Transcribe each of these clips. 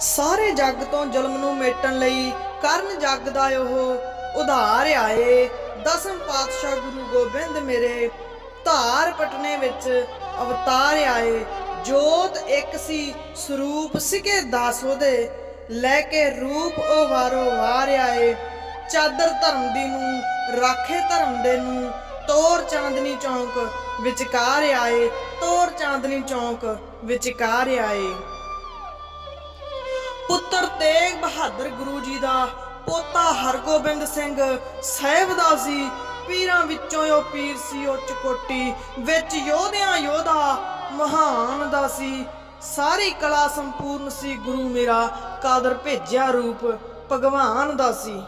ਸਾਰੇ ਜੱਗ ਤੋਂ ਜ਼ੁਲਮ ਨੂੰ ਮੇਟਣ ਲਈ ਕਰਨ ਜੱਗ ਦਾ ਉਹ ਉਧਾਰ ਆਏ। ਦਸਮ ਪਾਤਸ਼ਾਹ ਗੁਰੂ ਗੋਬਿੰਦ ਮੇਰੇ ਧਾਰ ਪਟਨੇ ਵਿੱਚ ਅਵਤਾਰ ਆਏ। ਜੋਤ ਇੱਕ ਸੀ, ਸਰੂਪ ਸਿਕੇ ਦਾਸ ਉਹਦੇ। ਲੈ ਕੇ ਰੂਪ ਉਹ ਵਾਰੋ ਵਾਰ ਆਏ। ਚਾਦਰ ਧਰਮ ਦੀ ਨੂੰ, ਰਾਖੇ ਧਰਮ ਦੇ ਨੂੰ, ਤੋਰ ਚਾਂਦਨੀ ਚੌਂਕ ਵਿਚਕਾਰ ਆਏ। ਤੋਰ ਚਾਂਦਨੀ ਚੌਂਕ ਵਿਚਕਾਰ ਆਏ। ਪੁੱਤਰ ਤੇਗ ਬਹਾਦਰ ਗੁਰੂ ਜੀ ਦਾ ਪੋਤਾ ਹਰਗੋਬਿੰਦ ਸਿੰਘ ਸਾਹਿਬ ਦਾ ਸੀ। ਪੀਰਾਂ ਵਿੱਚੋਂ ਉਹ ਪੀਰ ਸੀ ਉੱਚ ਕੋਟੀ ਵਿੱਚ ਯੋਧਿਆਂ ਯੋਧਾ ਮਹਾਨ ਦਾ ਸੀ। ਸਾਰੀ ਕਲਾ ਸੰਪੂਰਨ ਸੀ, ਗੁਰੂ ਮੇਰਾ ਕਾਦਰ ਭੇਜਿਆ ਰੂਪ ਭਗਵਾਨ ਦਾ ਸੀ।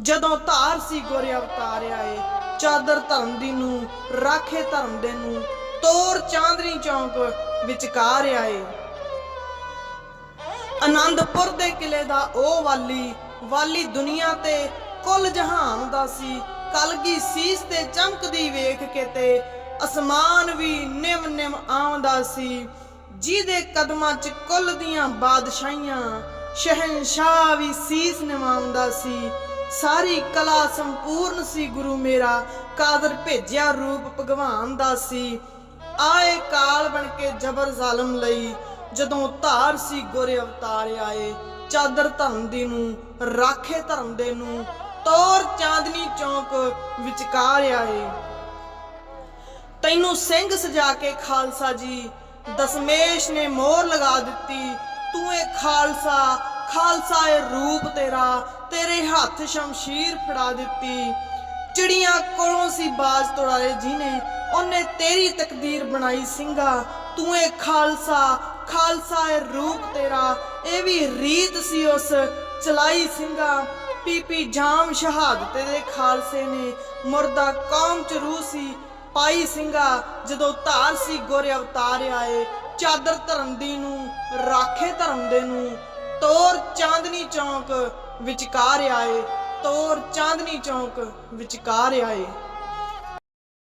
ਜਦੋਂ ਧਾਰ ਸੀ, ਗੋਰੇ ਅਵਤਾਰ ਆਏ। ਚਾਦਰ ਧਰਮ ਦੀ ਨੂੰ ਰਾਖੇ ਧਰਮ ਦੇ ਨੂੰ ਤੋਰ ਚਾਂਦਨੀ ਚੌਂਕ ਵਿਚਕਾਰ ਆਏ। ਆਨੰਦਪੁਰ ਦੇ ਕਿਲੇ ਦਾ ਉਹ ਵਾਲੀ ਵਾਲੀ ਦੁਨੀਆ ਤੇ ਕੁੱਲ ਜਹਾਨ ਦਾ ਸੀ। ਕਲਗੀ ਸੀਸ ਤੇ ਚਮਕਦੀ ਵੇਖ ਕੇ ਤੇ ਅਸਮਾਨ ਵੀ ਨਿਮ ਨਿਮ ਆਉਂਦਾ ਸੀ। ਜਿਹਦੇ ਕਦਮਾਂ 'ਚ ਕੁੱਲ ਦੀਆਂ ਬਾਦਸ਼ਾਹੀਆਂ ਸ਼ਹਿਨशाह ਵੀ ਸੀਸ ਨਿਵਾਉਂਦਾ ਸੀ। ਸਾਰੀ ਕਲਾ ਸੰਪੂਰਨ ਸੀ ਗੁਰੂ ਮੇਰਾ, ਕਾਦਰ ਭੇਜਿਆ ਰੂਪ ਭਗਵਾਨ ਦਾ ਸੀ। ਆਏ ਕਾਲ ਬਣ ਕੇ ਜਬਰ ਜ਼ਾਲਮ ਲਈ ਜਦੋਂ ਧਾਰ ਸੀ ਗੋਰੇ ਅਵਤਾਰ ਆਏ, ਚਾਦਰ ਧਰਮ ਦੀ ਨੂੰ, ਰਾਖੇ ਧਰਮ ਦੇ ਨੂੰ, ਤੋਰ ਚਾਂਦਨੀ ਚੌਂਕ ਵਿਚਕਾਰ ਆਏ। ਤੈਨੂੰ ਸਿੰਘ ਸਜਾ ਕੇ ਖਾਲਸਾ ਜੀ, ਦਸਮੇਸ਼ ਨੇ ਮੋਹਰ ਲਗਾ ਦਿੱਤੀ। ਤੂੰ ਇਹ ਖਾਲਸਾ ਖਾਲਸਾ ਏ ਰੂਪ ਤੇਰਾ, ਤੇਰੇ ਹੱਥ ਸ਼ਮਸ਼ੀਰ ਫੜਾ ਦਿੱਤੀ। ਚਿੜੀਆਂ ਕੋਲੋਂ ਸੀ ਬਾਜ ਤੋੜਾਏ ਜਿਹਨੇ ਉਹਨੇ ਤੇਰੀ ਤਕਦੀਰ ਬਣਾਈ ਸਿੰਘਾ। ਤੂੰ ਇਹ ਖਾਲਸਾ ਖਾਲਸਾ ਹੈ ਰੂਪ ਤੇਰਾ। ਇਹ ਵੀ ਰੀਤ ਸੀ ਉਸ ਚਲਾਈ ਸਿੰਘਾ। ਪੀਪੀ ਜਾਮ ਸ਼ਹਾਦਤ ਦੇ ਖਾਲਸੇ ਨੇ। ਮੁਰਦਾ ਕੌਮ ਚ ਰੂਹ ਸੀ ਪਾਈ ਸਿੰਘਾ। ਜਦੋਂ ਧਾਰ ਸੀ ਗੋਰੇ ਅਵਤਾਰ ਆਏ, ਚਾਦਰ ਧਰਮ ਦੀ ਨੂੰ, ਰਾਖੇ ਧਰਮ ਦੇ ਨੂੰ। ਤੋਰ ਚਾਂਦਨੀ ਚੌਂਕ ਵਿਚਕਾਰ ਆਏ, ਤੋਰ ਚਾਂਦਨੀ ਚੌਂਕ ਵਿਚਕਾਰ ਆਏ।